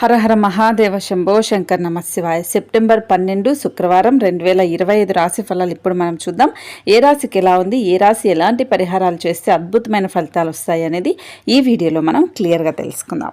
హరహర మహాదేవ శంభో శంకర్ నమశివాయ సెప్టెంబర్ పన్నెండు శుక్రవారం రెండు వేల ఇరవై ఐదు రాశి ఫలాలు ఇప్పుడు మనం చూద్దాం. ఏ రాశికి ఎలా ఉంది? ఏ రాశి ఎలాంటి పరిహారాలు చేస్తే అద్భుతమైన ఫలితాలు వస్తాయి అనేది ఈ వీడియోలో మనం క్లియర్గా తెలుసుకుందాం.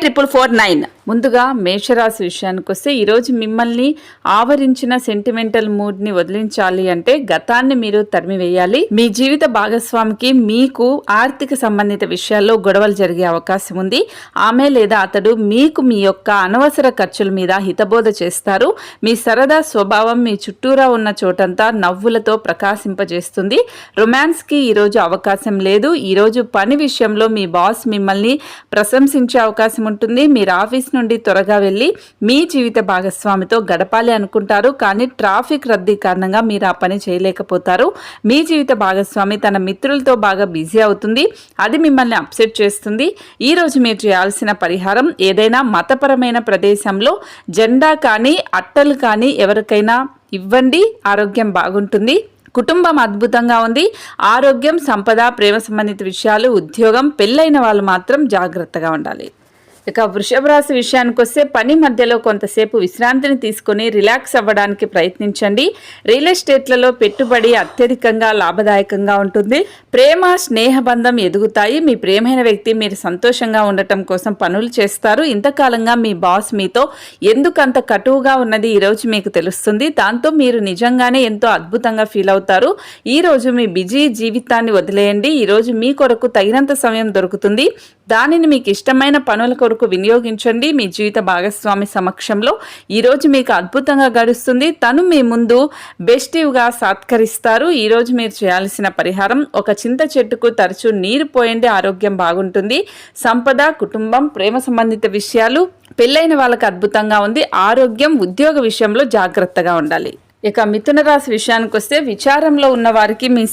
triple four nine ముందుగా మేషరాశి విషయానికి వస్తే ఈరోజు మిమ్మల్ని ఆవరించిన సెంటిమెంటల్ మూడ్ని వదిలించాలి అంటే గతాన్ని మీరు తరిమివేయాలి మీ జీవిత భాగస్వామికి మీకు ఆర్థిక సంబంధిత విషయాల్లో గొడవలు జరిగే అవకాశం ఉంది. ఆమె లేదా అతడు మీకు మీ యొక్క అనవసర ఖర్చుల మీద హితబోధ చేస్తారు. మీ సరదా స్వభావం మీ చుట్టూరా ఉన్న చోటంతా నవ్వులతో ప్రకాశింపజేస్తుంది. రొమాన్స్కి ఈరోజు అవకాశం లేదు. ఈరోజు పని విషయంలో మీ బాస్ మిమ్మల్ని ప్రశంసించే అవకాశం ఉంటుంది. మీరు ఆఫీస్ నుండి త్వరగా వెళ్ళి మీ జీవిత భాగస్వామితో గడపాలి అనుకుంటారు. కానీ ట్రాఫిక్ రద్దీ కారణంగా మీరు ఆ పని చేయలేకపోతారు. మీ జీవిత భాగస్వామి తన మిత్రులతో బాగా బిజీ అవుతుంది. అది మిమ్మల్ని అప్సెట్ చేస్తుంది. ఈ రోజు మీరు చేయాల్సిన పరిహారం ఏదైనా మతపరమైన ప్రదేశంలో జెండా కానీ అట్టలు కానీ ఎవరికైనా ఇవ్వండి. ఆరోగ్యం బాగుంటుంది. కుటుంబం అద్భుతంగా ఉంది. ఆరోగ్యం సంపద ప్రేమ సంబంధిత విషయాలు ఉద్యోగం పెళ్ళైన వాళ్ళు మాత్రం జాగ్రత్తగా ఉండాలి. ఇక వృషభ రాశి విషయానికి వస్తే పని మధ్యలో కొంతసేపు విశ్రాంతిని తీసుకొని రిలాక్స్ అవ్వడానికి ప్రయత్నించండి. రియల్ ఎస్టేట్లలో పెట్టుబడి అత్యధికంగా లాభదాయకంగా ఉంటుంది. ప్రేమ స్నేహబంధం ఎదుగుతాయి. మీ ప్రేమైన వ్యక్తి మీరు సంతోషంగా ఉండటం కోసం పనులు చేస్తారు. ఇంతకాలంగా మీ బాస్ మీతో ఎందుకంత కటువుగా ఉన్నది ఈరోజు మీకు తెలుస్తుంది. దాంతో మీరు నిజంగానే ఎంతో అద్భుతంగా ఫీల్ అవుతారు. ఈ రోజు మీ బిజీ జీవితాన్ని వదిలేయండి. ఈరోజు మీ కొరకు తగినంత సమయం దొరుకుతుంది. దానిని మీకు ఇష్టమైన పనుల కొరకు వినియోగించండి. మీ జీవిత భాగస్వామి సమక్షంలో ఈరోజు మీకు అద్భుతంగా గడుస్తుంది. తను మీ ముందు బెస్టివ్గా సత్కరిస్తారు. ఈరోజు మీరు చేయాల్సిన పరిహారం ఒక చింత చెట్టుకు తరచూ నీరు పోయండి ఆరోగ్యం బాగుంటుంది. సంపద కుటుంబం ప్రేమ సంబంధిత విషయాలు పెళ్ళైన వాళ్ళకి అద్భుతంగా ఉంది. ఆరోగ్యం ఉద్యోగ విషయంలో జాగ్రత్తగా ఉండాలి. ఇక మిథున రాశి విషయానికి వస్తే విచారంలో ఉన్న వారికి మీ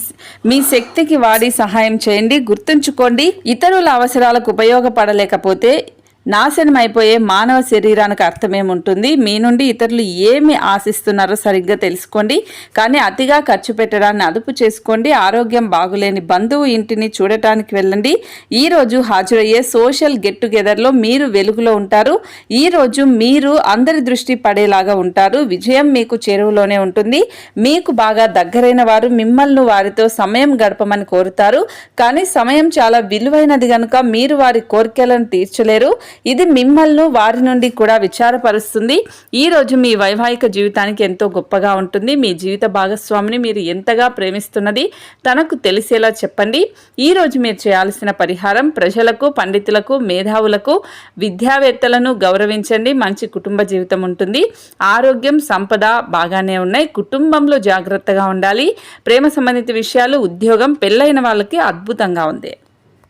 మీ శక్తికి వాడి సహాయం చేయండి. గుర్తుంచుకోండి ఇతరుల అవసరాలకు ఉపయోగపడలేకపోతే నాశనం అయిపోయే మానవ శరీరానికి అర్థమేముంటుంది? మీ నుండి ఇతరులు ఏమి ఆశిస్తున్నారో సరిగ్గా తెలుసుకోండి. కానీ అతిగా ఖర్చు పెట్టడాన్ని అదుపు చేసుకోండి. ఆరోగ్యం బాగులేని బంధువు ఇంటిని చూడటానికి వెళ్ళండి. ఈరోజు హాజరయ్యే సోషల్ గెట్ టుగెదర్లో మీరు వెలుగులో ఉంటారు. ఈరోజు మీరు అందరి దృష్టి పడేలాగా ఉంటారు. విజయం మీకు చెరువులోనే ఉంటుంది. మీకు బాగా దగ్గరైన వారు మిమ్మల్ని వారితో సమయం గడపమని కోరుతారు. కానీ సమయం చాలా విలువైనది కనుక మీరు వారి కోరికలను తీర్చలేరు. ఇది మిమ్మల్ని వారి నుండి కూడా విచారపరుస్తుంది. ఈ రోజు మీ వైవాహిక జీవితానికి ఎంతో గొప్పగా ఉంటుంది. మీ జీవిత భాగస్వామిని మీరు ఎంతగా ప్రేమిస్తున్నది తనకు తెలిసేలా చెప్పండి. ఈ రోజు మీరు చేయాల్సిన పరిహారం ప్రజలకు పండితులకు మేధావులకు విద్యావేత్తలను గౌరవించండి. మంచి కుటుంబ జీవితం ఉంటుంది. ఆరోగ్యం సంపద బాగానే ఉన్నాయి. కుటుంబంలో జాగ్రత్తగా ఉండాలి. ప్రేమ సంబంధిత విషయాలు ఉద్యోగం పెళ్ళైన వాళ్ళకి అద్భుతంగా ఉంది.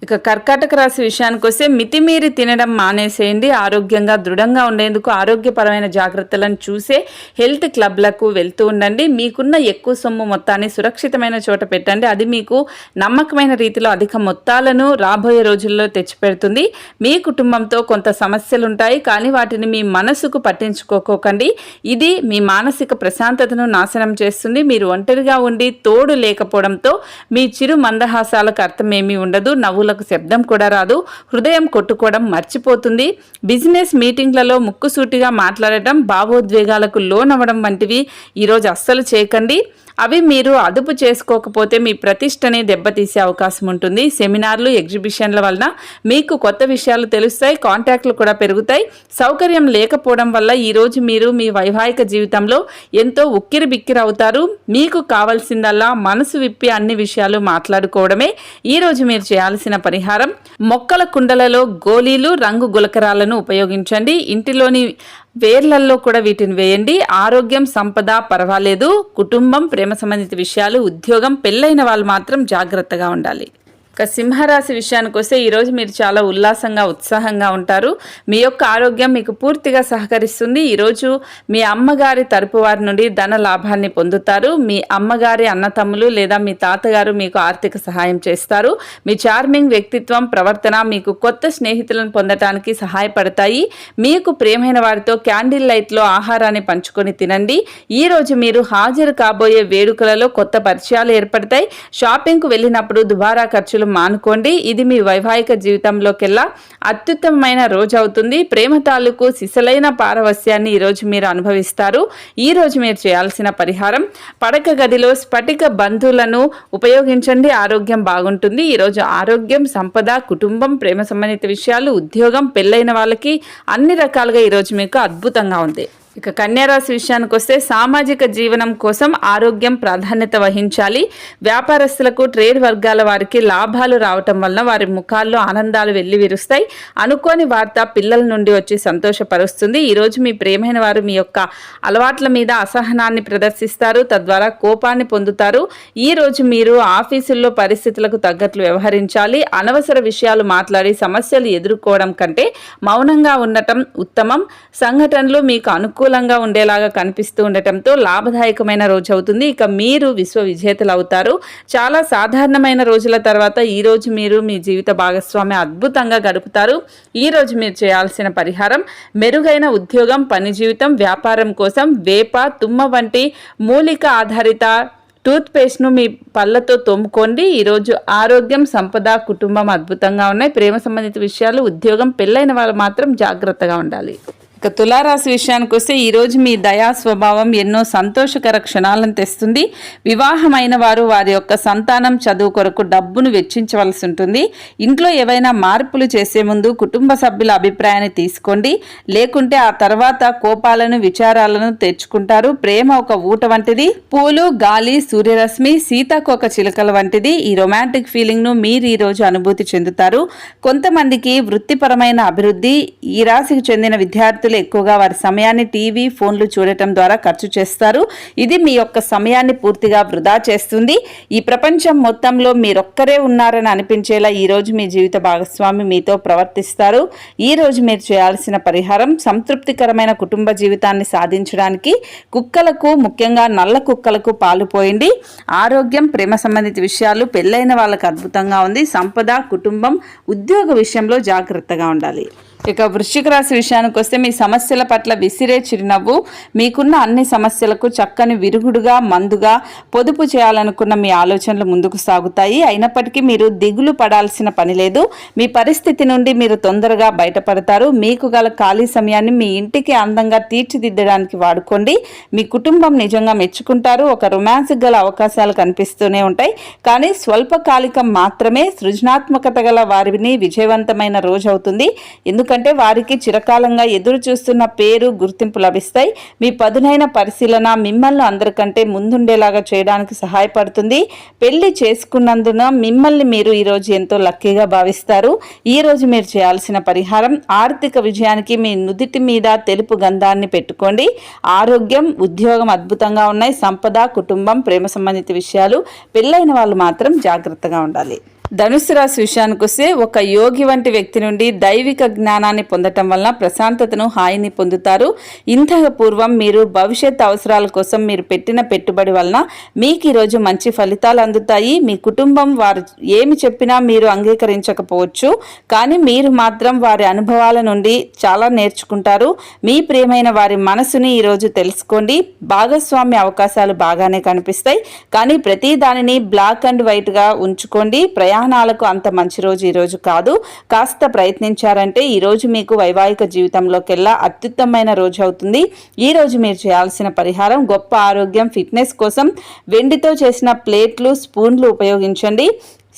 ఇక కర్కాటక రాశి విషయానికి వస్తే మితిమీరి తినడం మానేసేయండి ఆరోగ్యంగా దృఢంగా ఉండేందుకు ఆరోగ్యపరమైన జాగ్రత్తలను చూసే హెల్త్ క్లబ్లకు వెళ్తూ ఉండండి. మీకున్న ఎక్కువ సొమ్ము మొత్తాన్ని సురక్షితమైన చోట పెట్టండి. అది మీకు నమ్మకమైన రీతిలో అధిక మొత్తాలను రాబోయే రోజుల్లో తెచ్చిపెడుతుంది. మీ కుటుంబంతో కొంత సమస్యలు ఉంటాయి కానీ వాటిని మీ మనసుకు పట్టించుకోకోకండి ఇది మీ మానసిక ప్రశాంతతను నాశనం చేస్తుంది. మీరు ఒంటరిగా ఉండి తోడు లేకపోవడంతో మీ చిరు మందహాసాలకు అర్థమేమీ ఉండదు. నవ్వు చెవులకు శబ్దం కూడా రాదు హృదయం కొట్టుకోవడం మర్చిపోతుంది. బిజినెస్ మీటింగ్లలో ముక్కుసూటిగా మాట్లాడటం భావోద్వేగాలకు లోనవ్వడం వంటివి ఈరోజు అస్సలు చేయకండి. అవి మీరు అదుపు చేసుకోకపోతే మీ ప్రతిష్టని దెబ్బతీసే అవకాశం ఉంటుంది. సెమినార్లు ఎగ్జిబిషన్ల వలన మీకు కొత్త విషయాలు తెలుస్తాయి కాంటాక్ట్లు కూడా పెరుగుతాయి. సౌకర్యం లేకపోవడం వల్ల ఈరోజు మీరు మీ వైవాహిక జీవితంలో ఎంతో ఉక్కిరి బిక్కిరి అవుతారు మీకు కావాల్సిందల్లా మనసు విప్పి అన్ని విషయాలు మాట్లాడుకోవడమే. ఈరోజు మీరు చేయాల్సిన పరిహారం మొక్కల కుండలలో గోళీలు రంగు గులకరాలను ఉపయోగించండి. ఇంటిలోని వేర్లల్లో కూడా వీటిని వేయండి. ఆరోగ్యం సంపద పర్వాలేదు. కుటుంబం ప్రేమ సంబంధిత విషయాలు ఉద్యోగం పెళ్ళైన వాళ్ళు మాత్రం జాగ్రత్తగా ఉండాలి. ఇక సింహరాశి విషయానికి వస్తే ఈరోజు మీరు చాలా ఉల్లాసంగా ఉత్సాహంగా ఉంటారు. మీ యొక్క ఆరోగ్యం మీకు పూర్తిగా సహకరిస్తుంది. ఈరోజు మీ అమ్మగారి తరపు వారి నుండి ధన లాభాన్ని పొందుతారు. మీ అమ్మగారి అన్నతమ్ములు లేదా మీ తాతగారు మీకు ఆర్థిక సహాయం చేస్తారు. మీ చార్మింగ్ వ్యక్తిత్వం ప్రవర్తన మీకు కొత్త స్నేహితులను పొందటానికి సహాయపడతాయి. మీకు ప్రేమైన వారితో క్యాండిల్ లైట్లో ఆహారాన్ని పంచుకొని తినండి. ఈ రోజు మీరు హాజరు కాబోయే వేడుకలలో కొత్త పరిచయాలు ఏర్పడతాయి. షాపింగ్కు వెళ్ళినప్పుడు దుబారా ఖర్చులు మానుకోండి. ఇది మీ వైవాహిక జీవితంలోకెల్లా అత్యుత్తమమైన రోజు అవుతుంది. ప్రేమ తాలూకు సిసలైన పారవస్యాన్ని ఈరోజు మీరు అనుభవిస్తారు. ఈరోజు మీరు చేయాల్సిన పరిహారం పడక గదిలో స్ఫటిక బంధువులను ఉపయోగించండి. ఆరోగ్యం బాగుంటుంది. ఈరోజు ఆరోగ్యం సంపద కుటుంబం ప్రేమ సంబంధిత విషయాలు ఉద్యోగం పెళ్ళైన వాళ్ళకి అన్ని రకాలుగా ఈరోజు మీకు అద్భుతంగా ఉంది. ఇక కన్యారాశి విషయానికి వస్తే సామాజిక జీవనం కోసం ఆరోగ్యం ప్రాధాన్యత వహించాలి. వ్యాపారస్తులకు ట్రేడ్ వర్గాల వారికి లాభాలు రావటం వలన వారి ముఖాల్లో ఆనందాలు వెళ్ళి విరుస్తాయి అనుకోని వార్త పిల్లల నుండి వచ్చి సంతోషపరుస్తుంది. ఈరోజు మీ ప్రేమైన వారు మీ యొక్క అలవాట్ల మీద అసహనాన్ని ప్రదర్శిస్తారు. తద్వారా కోపాన్ని పొందుతారు. ఈ రోజు మీరు ఆఫీసుల్లో పరిస్థితులకు తగ్గట్లు వ్యవహరించాలి. అనవసర విషయాలు మాట్లాడి సమస్యలు ఎదుర్కోవడం కంటే మౌనంగా ఉండటం ఉత్తమం. సంఘటనలు మీకు అనుకూల అనుకూలంగా ఉండేలాగా కనిపిస్తూ ఉండటంతో లాభదాయకమైన రోజు అవుతుంది. ఇక మీరు విశ్వ విజేతలు అవుతారు. చాలా సాధారణమైన రోజుల తర్వాత ఈ రోజు మీరు మీ జీవిత భాగస్వామి అద్భుతంగా గడుపుతారు. ఈ రోజు మీరు చేయాల్సిన పరిహారం మెరుగైన ఉద్యోగం పని జీవితం వ్యాపారం కోసం వేప తుమ్మ వంటి మూలిక ఆధారిత టూత్ పేస్ట్ను మీ పళ్ళతో తోముకోండి. ఈరోజు ఆరోగ్యం సంపద కుటుంబం అద్భుతంగా ఉన్నాయి. ప్రేమ సంబంధిత విషయాలు ఉద్యోగం పెళ్ళైన వాళ్ళు మాత్రం జాగ్రత్తగా ఉండాలి. ఇక తులారాశి విషయానికి వస్తే ఈరోజు మీ దయా స్వభావం ఎన్నో సంతోషకర క్షణాలను తెస్తుంది. వివాహమైన వారు వారి యొక్క సంతానం చదువు కొరకు డబ్బును వెచ్చించవలసి ఉంటుంది. ఇంట్లో ఏవైనా మార్పులు చేసే ముందు కుటుంబ సభ్యుల అభిప్రాయాన్ని తీసుకోండి. లేకుంటే ఆ తర్వాత కోపాలను విచారాలను తెచ్చుకుంటారు. ప్రేమ ఒక ఊట వంటిది. పూలు గాలి సూర్యరశ్మి సీతాకోక చిలుకల వంటిది. ఈ రొమాంటిక్ ఫీలింగ్ను మీరు ఈరోజు అనుభూతి చెందుతారు. కొంతమందికి వృత్తిపరమైన అభివృద్ధి ఈ రాశికి చెందిన విద్యార్థులు ఎక్కువగా వారి సమయాన్ని టీవీ ఫోన్లు చూడటం ద్వారా ఖర్చు చేస్తారు. ఇది మీ యొక్క సమయాన్ని పూర్తిగా వృధా చేస్తుంది. ఈ ప్రపంచం మొత్తంలో మీరొక్కరే ఉన్నారని అనిపించేలా ఈ రోజు మీ జీవిత భాగస్వామి మీతో ప్రవర్తిస్తారు. ఈ రోజు మీరు చేయాల్సిన పరిహారం సంతృప్తికరమైన కుటుంబ జీవితాన్ని సాధించడానికి కుక్కలకు ముఖ్యంగా నల్ల కుక్కలకు పాలు పోయండి. ఆరోగ్యం ప్రేమ సంబంధిత విషయాలు పెళ్ళైన వాళ్ళకు అద్భుతంగా ఉంది. సంపద కుటుంబం ఉద్యోగ విషయంలో జాగ్రత్తగా ఉండాలి. ఇక వృశ్చిక రాశి విషయానికి వస్తే మీ సమస్యల పట్ల విసిరే చిరునవ్వు మీకున్న అన్ని సమస్యలకు చక్కని విరుగుడుగా మందుగా పొదుపు చేయాలనుకున్న మీ ఆలోచనలు ముందుకు సాగుతాయి. అయినప్పటికీ మీరు దిగులు పడాల్సిన పని లేదు. మీ పరిస్థితి నుండి మీరు తొందరగా బయటపడతారు. మీకు గల ఖాళీ సమయాన్ని మీ ఇంటికి అందంగా తీర్చిదిద్దడానికి వాడుకోండి. మీ కుటుంబం నిజంగా మెచ్చుకుంటారు. ఒక రొమాన్స్ గల అవకాశాలు కనిపిస్తూనే ఉంటాయి. కానీ స్వల్పకాలికం మాత్రమే సృజనాత్మకత గల వారిని విజయవంతమైన రోజు అవుతుంది. ఎందుకంటే వారికి చిరకాలంగా ఎదురు చూస్తున్న పేరు గుర్తింపు లభిస్తాయి. మీ పదునైన పరిశీలన మిమ్మల్ని అందరికంటే ముందుండేలాగా చేయడానికి సహాయపడుతుంది. పెళ్ళి చేసుకున్నందున మిమ్మల్ని మీరు ఈరోజు ఎంతో లక్కీగా భావిస్తారు. ఈ రోజు మీరు చేయాల్సిన పరిహారం ఆర్థిక విజయానికి మీ నుదిటి మీద తెలుపు గంధాన్ని పెట్టుకోండి. ఆరోగ్యం ఉద్యోగం అద్భుతంగా ఉన్నాయి. సంపద కుటుంబం ప్రేమ సంబంధిత విషయాలు. పెళ్ళైన వాళ్ళు మాత్రం జాగ్రత్తగా ఉండాలి. ధనుసు రాశి విషయానికి వస్తే ఒక యోగి వంటి వ్యక్తి నుండి దైవిక జ్ఞానాన్ని పొందటం వలన ప్రశాంతతను హాయిని పొందుతారు. ఇంతకు పూర్వం మీరు భవిష్యత్ అవసరాల కోసం మీరు పెట్టిన పెట్టుబడి వలన మీకు ఈరోజు మంచి ఫలితాలు అందుతాయి. మీ కుటుంబం వారు ఏమి చెప్పినా మీరు అంగీకరించకపోవచ్చు. కానీ మీరు మాత్రం వారి అనుభవాల నుండి చాలా నేర్చుకుంటారు. మీ ప్రియమైన వారి మనసుని ఈరోజు తెలుసుకోండి. భాగస్వామ్య అవకాశాలు బాగానే కనిపిస్తాయి. కానీ ప్రతి దానిని బ్లాక్ అండ్ వైట్గా ఉంచుకోండి. ప్రయాణాలకు అంత మంచి రోజు ఈరోజు కాదు. కాస్త ప్రయత్నించారంటే ఈరోజు మీకు వైవాహిక జీవితంలోకెల్లా అత్యుత్తమైన రోజు అవుతుంది. ఈ రోజు మీరు చేయాల్సిన పరిహారం గొప్ప ఆరోగ్యం ఫిట్నెస్ కోసం వెండితో చేసిన ప్లేట్లు స్పూన్లు ఉపయోగించండి.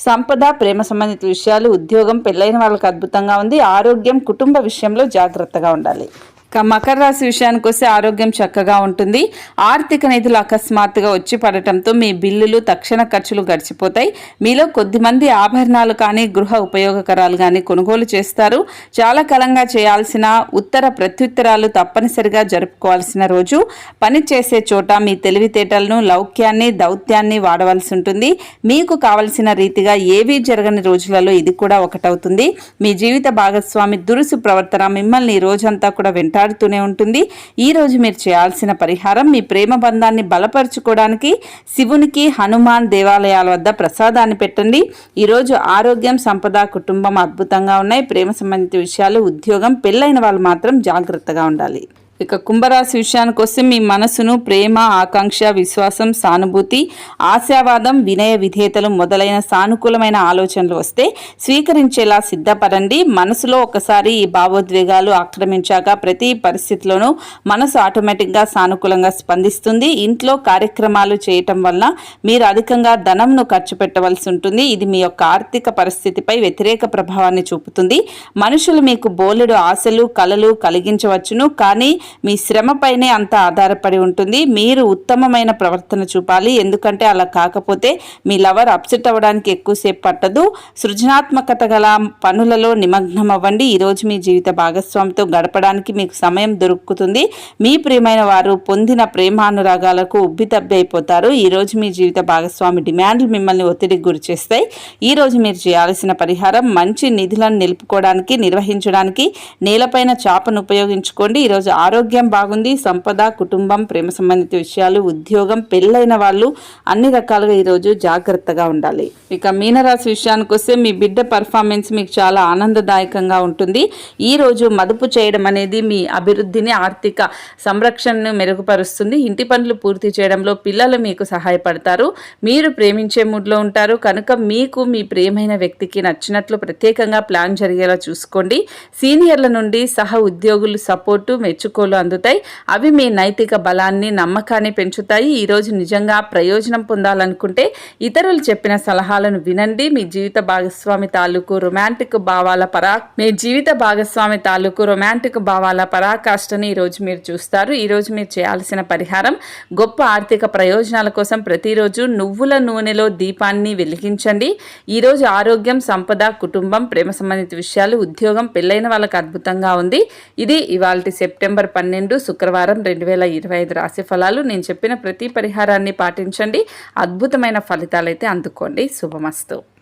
సంపద ప్రేమ సంబంధిత విషయాలు ఉద్యోగం పెళ్ళైన వాళ్ళకి అద్భుతంగా ఉంది. ఆరోగ్యం కుటుంబ విషయంలో జాగ్రత్తగా ఉండాలి. మకర రాశి విషయానికి వస్తే ఆరోగ్యం చక్కగా ఉంటుంది. ఆర్థిక నిధులు అకస్మాత్తుగా వచ్చి పడటంతో మీ బిల్లులు తక్షణ ఖర్చులు గడిచిపోతాయి. మీలో కొద్దిమంది ఆభరణాలు కానీ గృహ ఉపయోగకరాలు కానీ కొనుగోలు చేస్తారు. చాలా కాలంగా చేయాల్సిన ఉత్తర ప్రత్యుత్తరాలు తప్పనిసరిగా జరుపుకోవాల్సిన రోజు. పని చేసే చోట మీ తెలివితేటలను లౌక్యాన్ని దౌత్యాన్ని వాడవలసి ఉంటుంది. మీకు కావలసిన రీతిగా ఏవీ జరగని రోజులలో ఇది కూడా ఒకటవుతుంది. మీ జీవిత భాగస్వామి దురుసు ప్రవర్తన మిమ్మల్ని ఈ రోజంతా కూడా మాట్లాడుతూనే ఉంటుంది. ఈ రోజు మీరు చేయాల్సిన పరిహారం మీ ప్రేమ బంధాన్ని బలపరుచుకోవడానికి శివునికి హనుమాన్ దేవాలయాల వద్ద ప్రసాదాన్ని పెట్టండి. ఈరోజు ఆరోగ్యం సంపద కుటుంబం అద్భుతంగా ఉన్నాయి. ప్రేమ సంబంధిత విషయాలు ఉద్యోగం పెళ్ళైన వాళ్ళు మాత్రం జాగ్రత్తగా ఉండాలి. ఇక కుంభరాశి విషయానికి వస్తే మీ మనసును ప్రేమ ఆకాంక్ష విశ్వాసం సానుభూతి ఆశావాదం వినయ విధేయతలు మొదలైన సానుకూలమైన ఆలోచనలు వస్తే స్వీకరించేలా సిద్ధపడండి. మనసులో ఒకసారి ఈ భావోద్వేగాలు ఆక్రమించాక ప్రతి పరిస్థితిలోనూ మనసు ఆటోమేటిక్గా సానుకూలంగా స్పందిస్తుంది. ఇంట్లో కార్యక్రమాలు చేయటం వలన మీరు అధికంగా ధనంను ఖర్చు పెట్టవలసి ఉంటుంది. ఇది మీ యొక్క ఆర్థిక పరిస్థితిపై వ్యతిరేక ప్రభావాన్ని చూపుతుంది. మనుషులు మీకు బోలెడు ఆశలు కలలు కలిగించవచ్చును. కానీ మీ శ్రమపైనే అంత ఆధారపడి ఉంటుంది. మీరు ఉత్తమమైన ప్రవర్తన చూపాలి. ఎందుకంటే అలా కాకపోతే మీ లవర్ అప్సెట్ అవ్వడానికి ఎక్కువసేపు పట్టదు. సృజనాత్మకత గల పనులలో నిమగ్నం అవ్వండి ఈరోజు మీ జీవిత భాగస్వామితో గడపడానికి మీకు సమయం దొరుకుతుంది. మీ ప్రియమైన వారు పొందిన ప్రేమానురాగాలకు ఉబ్బితబ్బి అయిపోతారు. ఈరోజు మీ జీవిత భాగస్వామి డిమాండ్లు మిమ్మల్ని ఒత్తిడికి గురి చేస్తాయి. ఈరోజు మీరు చేయాల్సిన పరిహారం మంచి నిధులను నిలుపుకోవడానికి నిర్వహించడానికి నేలపైన చాపను ఉపయోగించుకోండి. ఈరోజు ఆరోగ్యం బాగుంది సంపద కుటుంబం ప్రేమ సంబంధిత విషయాలు ఉద్యోగం పెళ్ళైన వాళ్ళు అన్ని రకాలుగా ఈరోజు జాగ్రత్తగా ఉండాలి. ఇక మీనరాశి విషయానికి వస్తే మీ బిడ్డ పర్ఫార్మెన్స్ మీకు చాలా ఆనందదాయకంగా ఉంటుంది. ఈ రోజు మదుపు చేయడం అనేది మీ అభివృద్ధిని ఆర్థిక సంరక్షణను మెరుగుపరుస్తుంది. ఇంటి పనులు పూర్తి చేయడంలో పిల్లలు మీకు సహాయపడతారు. మీరు ప్రేమించే మూడ్లో ఉంటారు. కనుక మీకు మీ ప్రేమైన వ్యక్తికి నచ్చినట్లు ప్రత్యేకంగా ప్లాన్ జరిగేలా చూసుకోండి. సీనియర్ల నుండి సహ ఉద్యోగులు సపోర్టు మెచ్చుకోలు అందుతాయి. అవి మీ నైతిక బలాన్ని నమ్మకాన్ని పెంచుతాయి. ఈరోజు నిజంగా ప్రయోజనం పొందాలనుకుంటే ఇతరులు చెప్పిన సలహాలను వినండి. మీ జీవిత భాగస్వామి తాలూకు రొమాంటిక్ భావాల పరా మీ జీవిత భాగస్వామి తాలూకు రొమాంటిక్ భావాల పరాకాష్ఠని ఈరోజు మీరు చూస్తారు. ఈరోజు మీరు చేయాల్సిన పరిహారం గొప్ప ఆర్థిక ప్రయోజనాల కోసం ప్రతిరోజు నువ్వుల నూనెలో దీపాన్ని వెలిగించండి. ఈరోజు ఆరోగ్యం సంపద కుటుంబం ప్రేమ సంబంధిత విషయాలు ఉద్యోగం పెళ్ళైన వాళ్ళకి అద్భుతంగా ఉంది. ఇది ఇవాళ సెప్టెంబర్ పన్నెండు శుక్రవారం రెండు వేల ఇరవై ఐదు రాశి ఫలాలు. నేను చెప్పిన ప్రతి పరిహారాన్ని పాటించండి. అద్భుతమైన ఫలితాలైతే అందుకోండి. శుభమస్తు.